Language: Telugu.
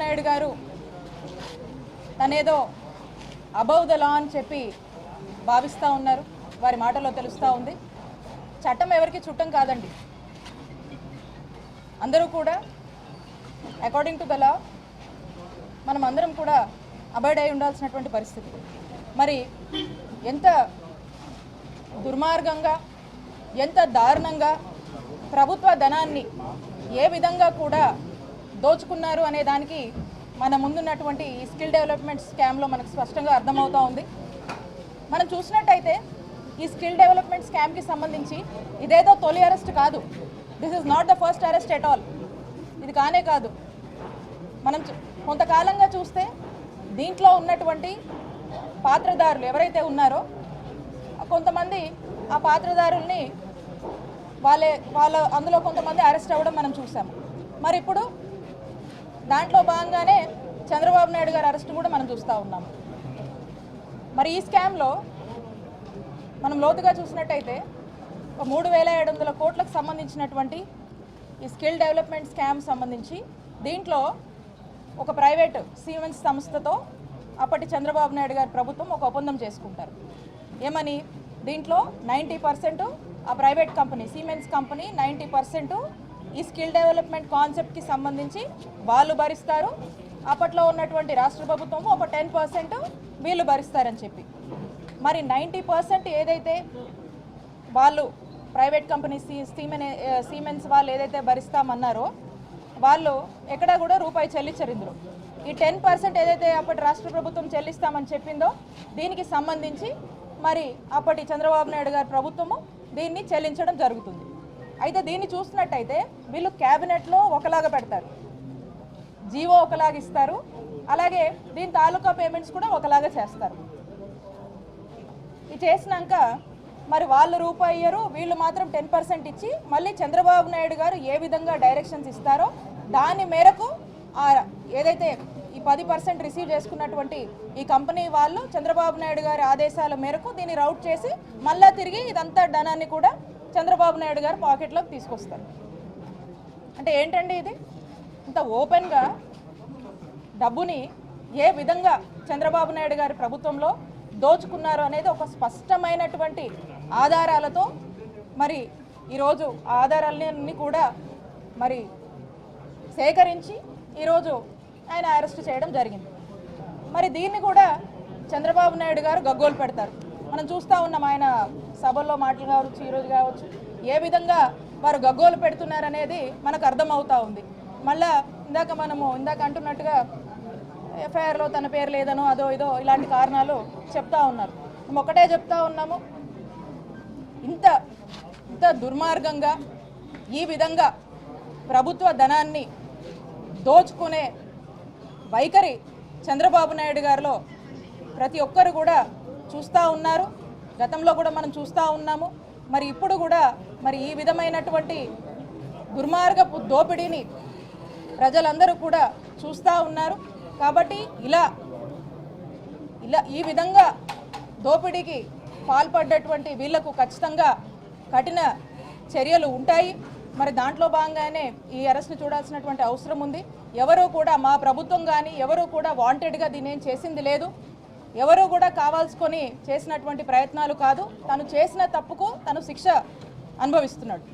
నాయుడు గారు తనేదో అబౌ ద లా అని చెప్పి భావిస్తూ ఉన్నారు. వారి మాటలో తెలుస్తూ ఉంది. చట్టం ఎవరికి చుట్టం కాదండి. అందరూ కూడా అకార్డింగ్ టు ద లా మనం అందరం కూడా అబాయిడ్ అయి ఉండాల్సినటువంటి పరిస్థితి. మరి ఎంత దుర్మార్గంగా ఎంత దారుణంగా ప్రభుత్వ ధనాన్ని ఏ విధంగా కూడా దోచుకున్నారు అనే దానికి మన ముందున్నటువంటి ఈ స్కిల్ డెవలప్మెంట్ స్కామ్లో మనకు స్పష్టంగా అర్థమవుతూ ఉంది. మనం చూసినట్టయితే ఈ స్కిల్ డెవలప్మెంట్ స్కామ్కి సంబంధించి ఇదేదో తొలి అరెస్ట్ కాదు. This is not the first arrest at all ఇది కానే కాదు. మనం చూ- కొంతకాలంగా చూస్తే దీంట్లో ఉన్నటువంటి పాత్రదారులు ఎవరైతే ఉన్నారో కొంతమంది ఆ పాత్రదారుల్ని వాళ్ళే వాళ్ళ అందులో కొంతమంది అరెస్ట్ అవ్వడం మనం చూసాము మరి ఇప్పుడు దాంట్లో భాగంగానే చంద్రబాబు నాయుడు గారి అరెస్ట్ కూడా మనం చూస్తూ ఉన్నాము మరి ఈ స్కామ్లో మనం లోతుగా చూసినట్టయితే ఒక మూడు వేల ఏడు వందల కోట్లకు సంబంధించినటువంటి ఈ స్కిల్ డెవలప్మెంట్ స్కామ్ సంబంధించి దీంట్లో ఒక ప్రైవేట్ సీమెన్స్ సంస్థతో అప్పటి చంద్రబాబు నాయుడు గారి ప్రభుత్వం ఒక ఒప్పందం చేసుకుంటారు. ఏమని? దీంట్లో నైంటీ పర్సెంట్ ఆ private company Siemens company ninety percent ఈ స్కిల్ డెవలప్మెంట్ కాన్సెప్ట్కి సంబంధించి వాళ్ళు భరిస్తారు. అప్పట్లో ఉన్నటువంటి రాష్ట్ర ప్రభుత్వము ఒక టెన్ పర్సెంట్ వీళ్ళు భరిస్తారని చెప్పి. మరి నైంటీ పర్సెంట్ ఏదైతే వాళ్ళు ప్రైవేట్ కంపెనీ సీ సీమెన్ సీమెన్స్ వాళ్ళు ఏదైతే భరిస్తామన్నారో వాళ్ళు ఎక్కడా కూడా రూపాయి చెల్లించరు ఇందులో ఈ టెన్ పర్సెంట్ ఏదైతే అప్పటి రాష్ట్ర ప్రభుత్వం చెల్లిస్తామని చెప్పిందో దీనికి సంబంధించి మరి అప్పటి చంద్రబాబు నాయుడు గారి ప్రభుత్వము దీన్ని చెల్లించడం జరుగుతుంది. అయితే దీన్ని చూసినట్టయితే వీళ్ళు క్యాబినెట్లో ఒకలాగా పెడతారు. జీవో ఒకలాగా ఇస్తారు. అలాగే దీని తాలూకా పేమెంట్స్ కూడా ఒకలాగా చేస్తారు. ఇది చేసినాక మరి వాళ్ళు రూపాయి ఇయ్యరు వీళ్ళు మాత్రం టెన్ పర్సెంట్ ఇచ్చి మళ్ళీ చంద్రబాబు నాయుడు గారు ఏ విధంగా డైరెక్షన్స్ ఇస్తారో దాని మేరకు ఏదైతే ఈ పది పర్సెంట్ రిసీవ్ చేసుకున్నటువంటి ఈ కంపెనీ వాళ్ళు చంద్రబాబు నాయుడు గారి ఆదేశాల మేరకు దీన్ని రౌట్ చేసి మళ్ళా తిరిగి ఇదంతా ధనాన్ని కూడా చంద్రబాబు నాయుడు గారు పాకెట్లోకి తీసుకొస్తారు. అంటే ఏంటండి ఇది? ఇంత ఓపెన్గా డబ్బుని ఏ విధంగా చంద్రబాబు నాయుడు గారి ప్రభుత్వంలో దోచుకున్నారు అనేది ఒక స్పష్టమైనటువంటి ఆధారాలతో మరి ఈరోజు ఆధారాలన్నీ కూడా మరి సేకరించి ఈరోజు ఆయన అరెస్ట్ చేయడం జరిగింది. మరి దీన్ని కూడా చంద్రబాబు నాయుడు గారు గగ్గోలు పెడతారు. మనం చూస్తూ ఉన్నాం ఆయన సభల్లో మాటలు కావచ్చు ఈరోజు కావచ్చు ఏ విధంగా వారు గగ్గోలు పెడుతున్నారనేది మనకు అర్థమవుతా ఉంది. మళ్ళా ఇందాక మనము ఇందాక అంటున్నట్టుగా ఎఫ్ఐఆర్లో తన పేరు లేదనో అదో ఇదో ఇలాంటి కారణాలు చెప్తా ఉన్నారు. మేము ఒకటే చెప్తా ఉన్నాము ఇంత ఇంత దుర్మార్గంగా ఈ విధంగా ప్రభుత్వ ధనాన్ని దోచుకునే వైఖరి చంద్రబాబు నాయుడు గారిలో ప్రతి ఒక్కరు కూడా చూస్తూ ఉన్నారు. గతంలో కూడా మనం చూస్తూ ఉన్నాము. మరి ఇప్పుడు కూడా మరి ఈ విధమైనటువంటి దుర్మార్గపు దోపిడీని ప్రజలందరూ కూడా చూస్తూ ఉన్నారు. కాబట్టి ఇలా ఇలా ఈ విధంగా దోపిడీకి పాల్పడ్డటువంటి వీళ్ళకు ఖచ్చితంగా కఠిన చర్యలు ఉంటాయి. మరి దాంట్లో భాగంగానే ఈ అరెస్ట్ని చూడాల్సినటువంటి అవసరం ఉంది. ఎవరూ కూడా మా ప్రభుత్వం కానీ ఎవరూ కూడా వాంటెడ్గా దీన్ని ఏం చేసింది లేదు. ఎవరు కూడా కావాల్సుకొని చేసినటువంటి ప్రయత్నాలు కాదు. తను చేసిన తప్పుకు తను శిక్ష అనుభవిస్తున్నాడు.